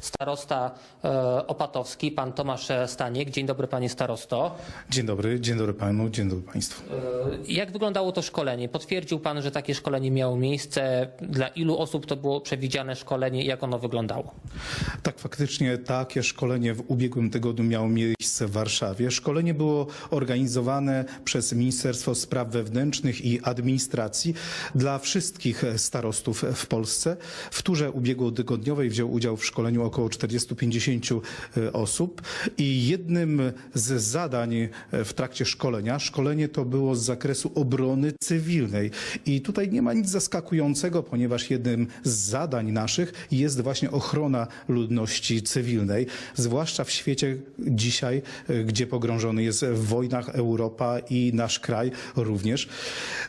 starosta e, opatowski, pan Tomasz Staniek. Dzień dobry panie starosto. Dzień dobry, dzień dobry panu, dzień dobry państwu. E, Jak wyglądało to szkolenie? Potwierdził pan, że takie szkolenie miało miejsce. Dla ilu osób to było przewidziane szkolenie i jak ono wyglądało? Tak, faktycznie takie szkolenie w ubiegłym tygodniu miało miejsce w Warszawie. Szkolenie było organizowane przez Ministerstwo Spraw Wewnętrznych i Administracji dla wszystkich starostów w Polsce. W turze ubiegłotygodniowej wziął udział w szkoleniu około 40-50 osób i jednym z zadań w trakcie szkolenia, szkolenie to było z zakresu obrony cywilnej. I tutaj nie ma nic zaskakującego, ponieważ jednym z zadań naszych jest właśnie ochrona ludności cywilnej, zwłaszcza w świecie dzisiaj, e, gdzie pogrążony jest w wojnach Europa i nasz kraj również.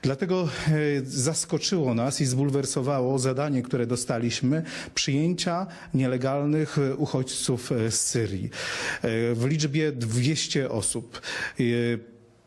Dlatego e, zaskoczyło nas i zbulwersowało zadanie, które dostaliśmy, przyjęcia nielegalnych e, uchodźców e, z Syrii e, w liczbie 200 osób.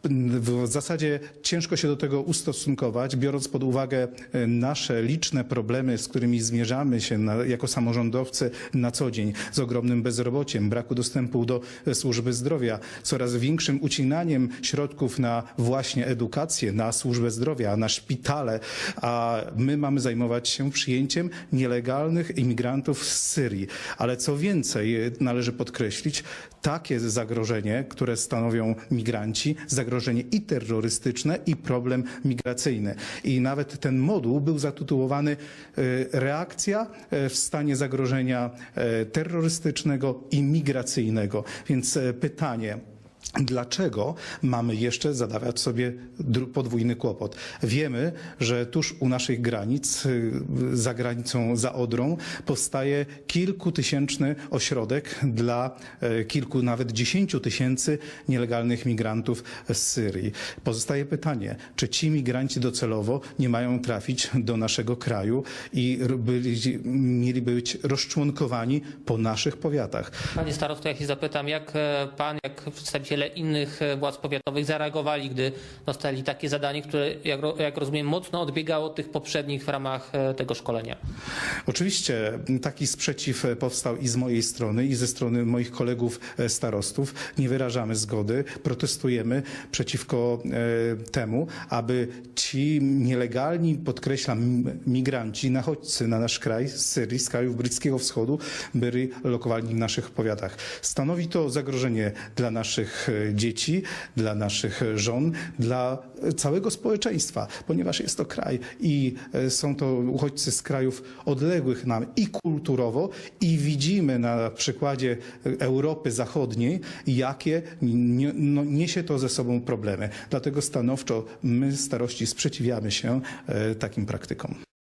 W zasadzie ciężko się do tego ustosunkować, biorąc pod uwagę e, nasze liczne problemy, z którymi zmierzamy się na, jako samorządowcy na co dzień, z ogromnym bezrobociem, braku dostępu do e, służby zdrowia, coraz większym ucinaniem środków na właśnie edukację, na służbę zdrowia, na szpitale, a my mamy zajmować się przyjęciem nielegalnych imigrantów z Syrii. Ale co więcej, e, należy podkreślić, takie zagrożenie, które stanowią migranci, zagrożenie i terrorystyczne, i problem migracyjny. I nawet ten moduł był zatytułowany e, Reakcja e, w stanie zagrożenia e, terrorystycznego i migracyjnego. Więc pytanie. Dlaczego mamy jeszcze zadawać sobie podwójny kłopot? Wiemy, że tuż u naszych granic, y, za granicą, za Odrą, powstaje kilkutysięczny ośrodek dla e, kilku, nawet dziesięciu tysięcy nielegalnych migrantów z Syrii. Pozostaje pytanie, czy ci migranci docelowo nie mają trafić do naszego kraju i byli, mieli być rozczłonkowani po naszych powiatach? Panie starosto, ja się zapytam, jak e, pan, jak przedstawiciele innych e, władz powiatowych zareagowali, gdy dostali takie zadanie, które, jak, jak rozumiem, mocno odbiegało od tych poprzednich w ramach e, tego szkolenia? Oczywiście taki sprzeciw powstał i z mojej strony, i ze strony moich kolegów e, starostów. Nie wyrażamy zgody, protestujemy przeciwko temu, aby ci nielegalni, podkreślam, migranci, nachodźcy na nasz kraj z Syrii, z krajów Bliskiego Wschodu, byli lokowani w naszych powiatach. Stanowi to zagrożenie dla naszych e, dzieci, dla naszych żon, dla całego społeczeństwa, ponieważ jest to kraj i e, są to uchodźcy z krajów odległych nam i kulturowo i widzimy na przykładzie Europy Zachodniej, jakie no, niesie to ze sobą problemy. Dlatego stanowczo my starości sprzeciwiamy się e, takim praktykom.